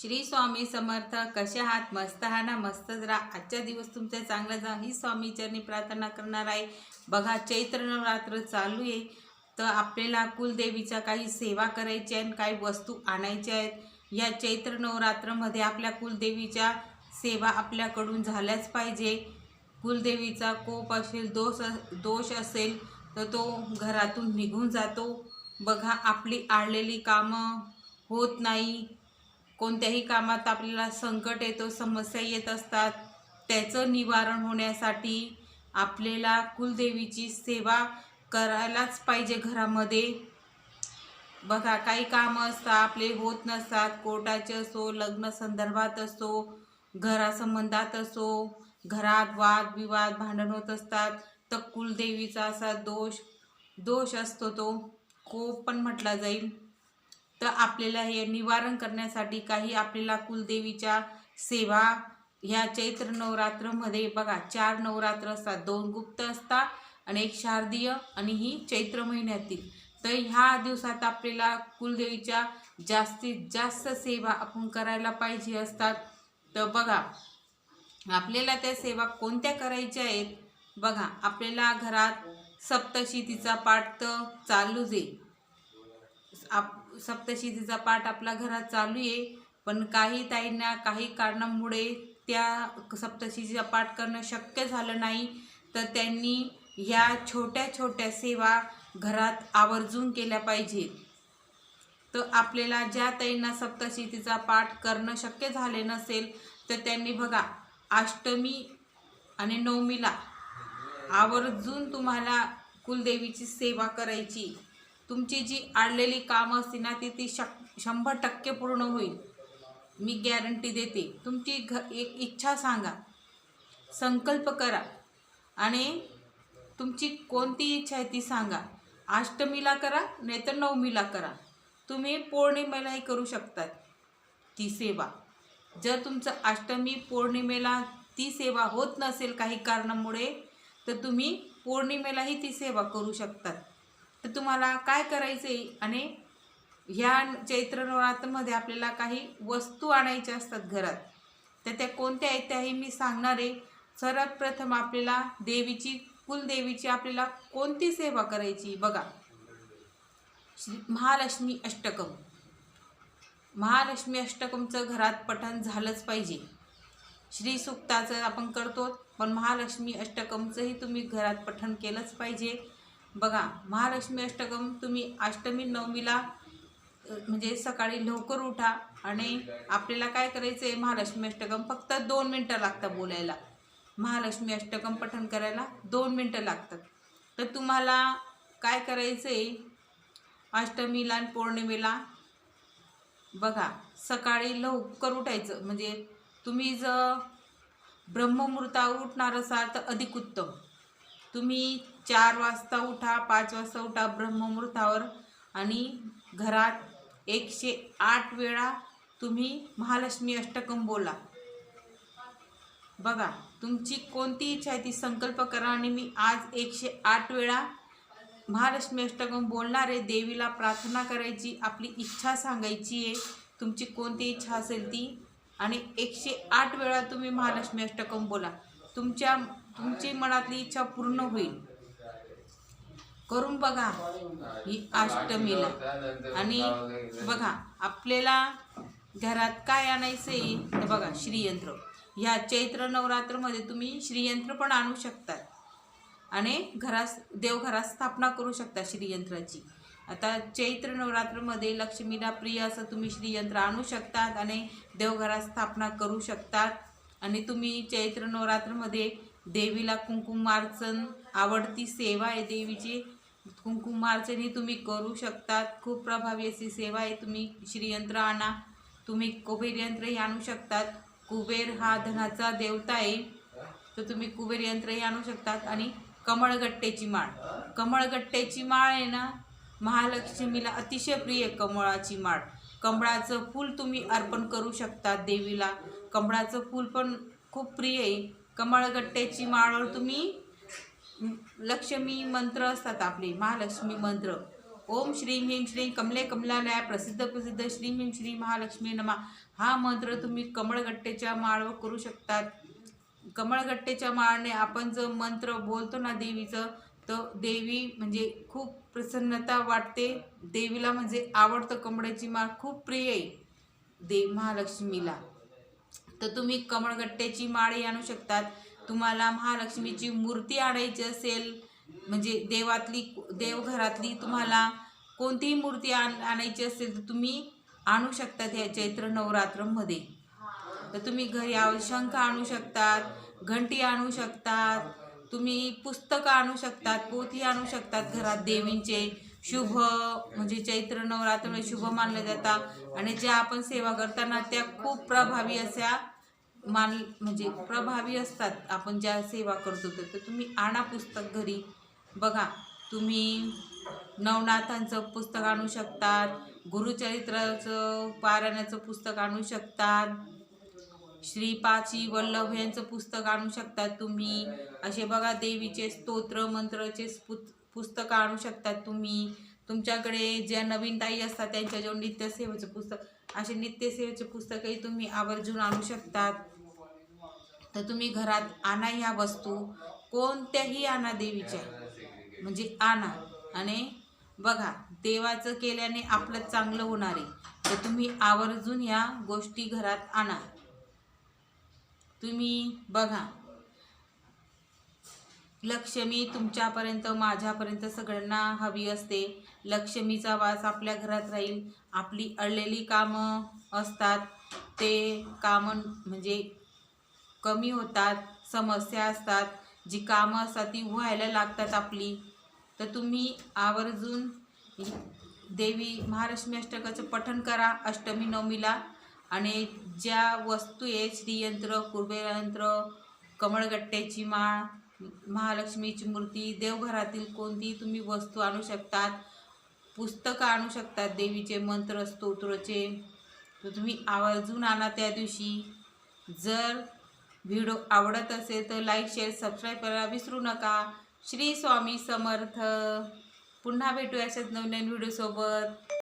श्री स्वामी समर्थ कशा आहात? मस्त आहात ना? मस्तच राहा आजचा दिवस तुमचा चांगला जा. ही स्वामी चरणी प्रार्थना करणार आहे. बघा चैत्र नवरात्र चालू आहे. तर आपल्याला कुलदेवीच्या काही सेवा करायची आहे आणि काही वस्तू आणायच्या आहेत. या चैत्र नवरात्रमध्ये आपल्या कुलदेवीच्या सेवा आपल्याकडून झाल्याच पाहिजे. कुलदेवीचा कोप असेल दोष दोष असेल तर तो घरातून निघून जातो. बघा आपली आळलेली कामं होत नाही. कोणत्याही कामात आपल्याला संकट येतो समस्या येत असतात त्याचं निवारण होण्यासाठी आपल्याला कुलदेवीची सेवा करायलाच पाहिजे घरामध्ये. बघा काही कामं असतात आपले होत नसतात कोर्टाचे असो लग्न संदर्भात असो घरासंबंधात असो घरात वाद विवाद भांडण होत असतात तर कुलदेवीचा असा दोष दोष असतो तो. कोप पण म्हटला जाईल. तर आपल्याला हे निवारण करण्यासाठी काही आपल्याला कुलदेवीच्या सेवा ह्या चैत्र नवरात्रमध्ये बघा चार नवरात्र असतात दोन गुप्त असतात आणि एक शारदीय आणि ही चैत्र महिन्यातील. तर ह्या दिवसात आपल्याला कुलदेवीच्या जास्तीत जास्त सेवा आपण करायला पाहिजे असतात. तर बघा आपल्याला त्या सेवा कोणत्या करायच्या आहेत? बघा आपल्याला घरात सप्तशीतीचा पाठ तर चालूच आहे. आप सप्तशतीचा पाठ आपला घरात चालू आहे. पण काही ताईंना काही कारणामुळे त्या सप्तशतीचा पाठ करणं शक्य झालं नाही. तर त्यांनी ह्या छोट्या छोट्या सेवा घरात आवर्जून केल्या पाहिजेत तर आपल्याला ज्या ताईंना सप्तशतीचा पाठ करणं शक्य झाले नसेल तर त्यांनी बघा अष्टमी आणि नवमीला आवर्जून तुम्हाला कुलदेवीची सेवा करायची. तुमची जी आडलेली कामं असतील ना ती ती शक शंभर टक्के पूर्ण होईल. मी गॅरंटी देते. तुमची घ एक इच्छा सांगा. संकल्प करा. आणि तुमची कोणती इच्छा आहे ती सांगा. अष्टमीला करा नाहीतर नवमीला करा. तुम्ही पौर्णिमेलाही करू शकतात ती सेवा. जर तुमचं अष्टमी पौर्णिमेला ती सेवा होत नसेल काही कारणामुळे तर तुम्ही पौर्णिमेलाही ती सेवा करू शकतात. तर तुम्हाला काय करायचं आहे आणि ह्या चैत्र नवरात्रमध्ये आपल्याला काही वस्तू आणायच्या असतात घरात. तर त्या कोणत्या आहेत? त्याही मी सांगणार आहे. सर्वात प्रथम आपल्याला देवीची कुलदेवीची आपल्याला कोणती सेवा करायची? बघा. श्री महालक्ष्मी अष्टकम. महालक्ष्मी अष्टकमचं घरात पठण झालंच पाहिजे. श्री सुक्ताचं आपण करतो पण महालक्ष्मी अष्टकमचंही तुम्ही घरात पठण केलंच पाहिजे. बघा महालक्ष्मी अष्टकम तुम्ही अष्टमी नवमीला म्हणजे सकाळी लवकर उठा आणि आपल्याला काय करायचं आहे महालक्ष्मी अष्टकम फक्त दोन मिनटं लागतात बोलायला. महालक्ष्मी अष्टकम पठण करायला दोन मिनटं लागतात. तर तुम्हाला काय करायचं आहे अष्टमीला आणि पौर्णिमेला बघा सकाळी लवकर उठायचं म्हणजे तुम्ही जर ब्रह्ममुहूर्ता उठणार असाल तर अधिक उत्तम. तुम्ही चार वाजता उठा पाच वाजता उठा ब्रह्ममुहूर्तावर. आणि घरात एकशे आठ वेळा तुम्ही महालक्ष्मी अष्टकम बोला. बघा तुमची कोणती इच्छा आहे ती संकल्प करा आणि मी आज एकशे आठ वेळा महालक्ष्मी अष्टकम बोलणार आहे देवीला प्रार्थना करायची आपली इच्छा सांगायची आहे. तुमची कोणती इच्छा असेल ती? आणि एकशे आठ वेळा तुम्ही महालक्ष्मी अष्टकम बोला. तुमच्या तुमची मनातली इच्छा पूर्ण होईल. करून बघा. ही अष्टमीला. आणि बघा आपल्याला घरात काय आणायचं आहे तर बघा श्रीयंत्र. ह्या चैत्र नवरात्रमध्ये तुम्ही श्रीयंत्र पण आणू शकतात. आणि घरास देवघरात स्थापना करू शकता श्रीयंत्राची. आता चैत्र नवरात्रमध्ये लक्ष्मीला प्रिय असं तुम्ही श्रीयंत्र आणू शकतात आणि देवघरात स्थापना करू शकतात. आणि तुम्ही चैत्र नवरात्रमध्ये देवीला कुंकुमार्चन आवडती सेवा आहे देवीची कुंकुमार्चन तुम्ही करू शकतात. खूप प्रभावी अशी सेवा आहे. तुम्ही श्रीयंत्र आणा. तुम्ही कुबेर यंत्रही आणू शकतात. कुबेर हा धनाचा देवता आहे. तर तुम्ही कुबेर यंत्रही आणू शकतात. आणि कमळगट्टेची माळ. कमळगट्टेची माळ आहे ना महालक्ष्मीला अतिशय प्रिय आहे कमळाची माळ. कमळाचं फूल तुम्ही अर्पण करू शकता देवीला. कमळाचं फूल पण खूप प्रिय आहे. कमळगट्ट्याची माळवर तुम्ही लक्ष्मी मंत्र असतात आपले महालक्ष्मी मंत्र. ओम श्रीं ह्रीं श्रीं कमले कमलालया प्रसिद्ध प्रसिद्ध श्रीं ह्रीं श्री महालक्ष्मी नमा. हा मंत्र तुम्ही कमळगट्टेच्या माळवर करू शकतात. कमळगट्टेच्या माळने आपण जो मंत्र बोलतो ना देवीचं तर देवी म्हणजे खूप प्रसन्नता वाटते. देवीला म्हणजे आवडतं कमळाची माळ खूप प्रिय आहे देव महालक्ष्मीला. तर तुम्ही कमळगट्ट्याची माळी आणू शकतात. तुम्हाला महालक्ष्मीची मूर्ती आणायची असेल म्हणजे देवातली देवघरातली तुम्हाला कोणतीही मूर्ती आण आणायची असेल तर तुम्ही आणू शकतात ह्या चैत्र नवरात्रमध्ये. तर तुम्ही घरी शंख आणू शकतात घंटी आणू शकतात तुम्ही पुस्तकं आणू शकतात पोथी आणू शकतात घरात देवींचे. शुभ म्हणजे चैत्र नवरात्र शुभ मानले जातात. आणि ज्या आपण सेवा करताना त्या खूप प्रभावी अशा मान म्हणजे प्रभावी असतात. आपण ज्या सेवा करतो तर तर तुम्ही आणा पुस्तक घरी. बघा तुम्ही नवनाथांचं पुस्तक आणू शकतात गुरुचरित्राचं पारायणाचं पुस्तक आणू शकतात श्रीपाची वल्लभ यांचं पुस्तक आणू शकतात तुम्ही. असे बघा देवीचे स्तोत्र मंत्राचे पुत पुस्तकं आणू शकतात तुम्ही. तुमच्याकडे ज्या नवीन ताई असतात त्यांच्याजवळ नित्यसेवेचं पुस्तक असे नित्यसेवेचे पुस्तकही तुम्ही आवर्जून आणू शकतात. तर तुम्ही घरात आणा ह्या वस्तू. कोणत्याही आणा देवीच्या. म्हणजे आणा. आणि बघा देवाचं केल्याने आपलं चांगलं होणार आहे. तर तुम्ही आवर्जून या गोष्टी घरात आणा. तुम्ही बघा. लक्ष्मी तुमच्यापर्यंत माझ्यापर्यंत सगळ्यांना हवी असते. लक्ष्मीचा वास आपल्या घरात राहील. आपली अडलेली कामं असतात. ते कामं म्हणजे कमी होतात समस्या असतात. जी कामं असतात ती व्हायला लागतात आपली. तर तुम्ही आवर्जून देवी महालक्ष्मी अष्टकाचं पठण करा. अष्टमी नवमीला. आणि ज्या वस्तू आहे श्रीयंत्र कुर्बेरयंत्र कमळगट्ट्याची माळ महालक्ष्मीची मूर्ती देवघरातील कोणतीही तुम्ही वस्तू आणू शकतात? पुस्तकं आणू शकतात देवीचे मंत्र स्तोत्रचे. तर तुम्ही आवर्जून आणा त्या दिवशी. जर व्हिडिओ आवडत असेल तर लाईक शेअर सबस्क्राईब करायला विसरू नका. श्री स्वामी समर्थ. पुन्हा भेटूया अशाच नवनवीन नवीन व्हिडिओसोबत.